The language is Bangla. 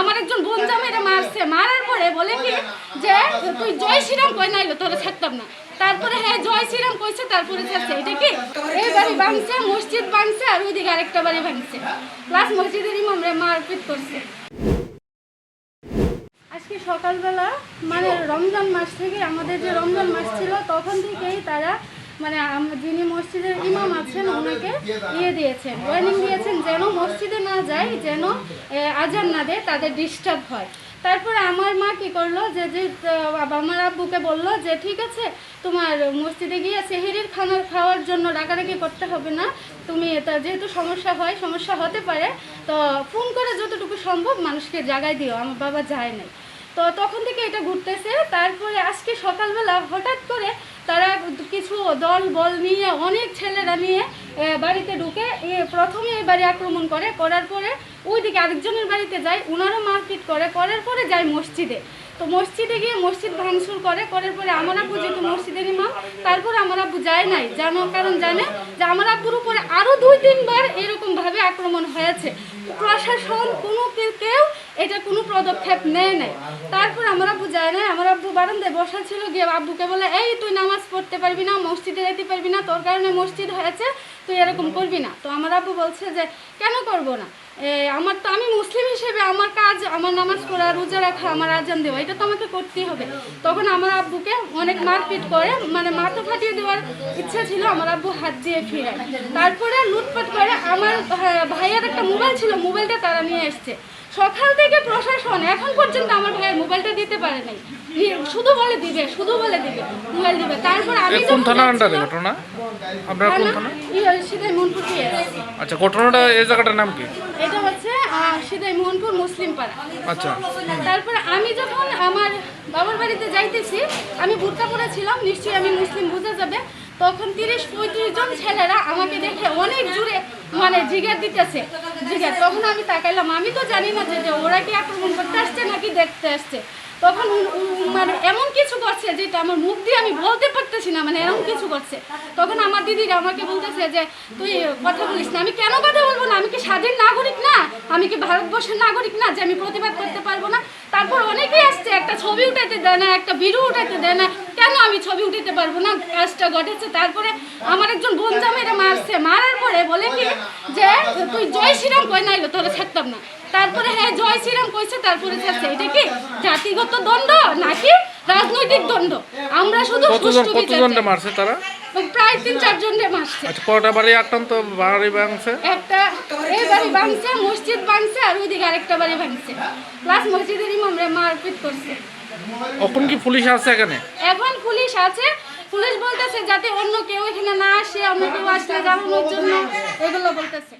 আমার একজন বোন জামাইরা মারছে। মারার পরে বলে কি যে, তুই জয় শ্রীরাম কই নাইলো? তোরা ছাড়তাম না। তারপরে হ্যাঁ জয় শ্রীরাম কইছে, তারপরে ছাড়ছে। এটা কি? এই বাড়ি ভাঙছে, মসজিদ ভাঙছে, আর ওইদিকে আরেকটা বাড়ি ভাঙছে। প্লাস মসজিদের ইমামরে মারপিট করছে। আজকে সকালবেলা মানে রমজান মাস থেকে আমাদের যে রমজান মাস ছিল, তখন থেকেই তারা মানে যিনি মসজিদের ইমাম আছেন ওনাকে ইয়ে দিয়েছেন ওয়ার্নিং দিয়েছেন যেন মসজিদে না যায় যেন আজান না দেয় তাদের ডিস্টার্ব হয়। তারপরে আমার মা কি করল যে যে আমার আব্বুকে বলল যে ঠিক আছে তোমার মসজিদে গিয়ে সেহেরির খানা খাওয়ার জন্য ডাকাডাকি করতে হবে না। তুমি এটা যেহেতু সমস্যা হয় সমস্যা হতে পারে তো ফোন করে যতটুকু সম্ভব মানুষকে জাগায় দিও আমার বাবা যায় নাই। তো তখন থেকে এটা ঘুরতেছে। তারপরে আজকে সকালবেলা হঠাৎ করে তারা কিছু দল, বল নিয়ে, অনেক ছেলেরা নিয়ে বাড়িতে ঢুকে প্রথমে এই বাড়ি আক্রমণ করে। করার পরে ওইদিকে আরেকজনের বাড়িতে যায় ওনারও মারপিট করে। করার পরে যায় মসজিদে। তো মসজিদে গিয়ে মসজিদ ভাঙচুর করে। করার পরে আমার আব্বু যেহেতু মসজিদের ইমাম, তারপর আমার আব্বু যায় নাই। জানো কারণ জানে যে আমার আব্বুর উপরে আরও দুই, তিনবার এরকমভাবে আক্রমণ হয়েছে। প্রশাসন কোনো কেউ এটা কোনো পদক্ষেপ নেয় নাই। তারপর আমার আব্বু যায় না আমার আব্বু বারান্দায় বসা ছিল গিয়ে আব্বুকে বলে, এই, তুই নামাজ পড়তে পারবি না, মসজিদে যেতে পারবি না, তোর কারণে মসজিদ হয়েছে, তুই এরকম করবি না। তো আমার আব্বু বলছে যে, কেন করব না? আমার তো, আমি মুসলিম হিসেবে আমার কাজ, আমার নামাজ পড়া, রোজা রাখা, আমার আজান দেওয়া, এটা তো আমাকে করতেই হবে। তখন আমার আব্বুকে অনেক মারপিট করে মানে মাথা ফাটিয়ে দেওয়ার ইচ্ছা ছিল, আমার আব্বু হাত দিয়ে ফিরায়। তারপরে লুটপাট করে আমার ভা- ভাইয়ের একটা মোবাইল ছিল, মোবাইলটা তারা নিয়ে এসছে। সকাল থেকে প্রশাসন এখন পর্যন্ত আমার ভাইয়ের মোবাইলটা দিতে পারে নাই। শুধু বলে দিবে শুধু বলে দিবে মোবাইল দিবে। তারপর আমি কোন থানার আন্ডারে ঘটনা? আপনার কোন থানা? ইয়ে, সিধাই মনপুর PS আচ্ছা ঘটনাটা এই জায়গাটার নাম কি? এটা হচ্ছে আহ, সিধাই মোহনপুর মুসলিম পাড়া। আচ্ছা। তারপরে আমি যখন আমার বাবার বাড়িতে যাইতেছি আমি বুরকা পরেছিলাম নিশ্চয়ই আমি মুসলিম বোঝা যাবে। তখন তিরিশ পঁয়ত্রিশ জন ছেলেরা আমাকে দেখে অনেক জুড়ে মানে জিগার দিতেছে। জিগার তখন আমি তাকাইলাম। আমি তো জানি না যে ওরা কি আক্রমণ করতে আসছে নাকি দেখতে আসছে। তখন মানে এমন কিছু করছে যেটা আমার মুখ দিয়ে আমি বলতে পারতেছি না মানে এমন কিছু করছে। তখন আমার দিদিরা আমাকে বলতেছে যে, তুই কথা বলিস না। আমি কেন কথা বলব না? আমি কি স্বাধীন নাগরিক না? আমি কি ভারতবর্ষের নাগরিক না যে আমি প্রতিবাদ করতে পারব না? তারপর অনেকেই আসছে, একটা ছবি উঠাইতে দেয় না, একটা ভিডিও উঠাইতে দেয় না। কেন আমি ছবি উঠাইতে পারব না? কাজটা ঘটেছে। তারপরে আমার একজন বোন জামাইরা মারছে। মারার পরে বলে কি যে তুই জয় শ্রীরাম কই? নাইলো তোরা ছাড়তাম না। তারপরে হ্যাঁ জয় শ্রীরাম কইছে তারপরে ছাড়ছে। এটা কি জাতিগত দ্বন্দ্ব নাকি রাজনৈতিক দ্বন্দ্ব? আমরা শুধু কতজন কতজনটা মারছে তারা? প্রায় তিন চারজনকে মারছে। আচ্ছা কটা বাড়ি আক্রান্ত? বাড়ি ভাঙছে? একটা এই বাড়ি ভাঙছে মসজিদ ভাঙছে আর ওইদিকে আরেকটা বাড়ি ভাঙছে। প্লাস মসজিদের ইমামরে মারপিট করছে। এখন কি পুলিশ আছে এখানে? এখন পুলিশ আছে। পুলিশ বলতেছে যাতে অন্য কেউ এখানে না আসে, অন্য কেউ আসলে জানানোর জন্য, এগুলো বলতেছে।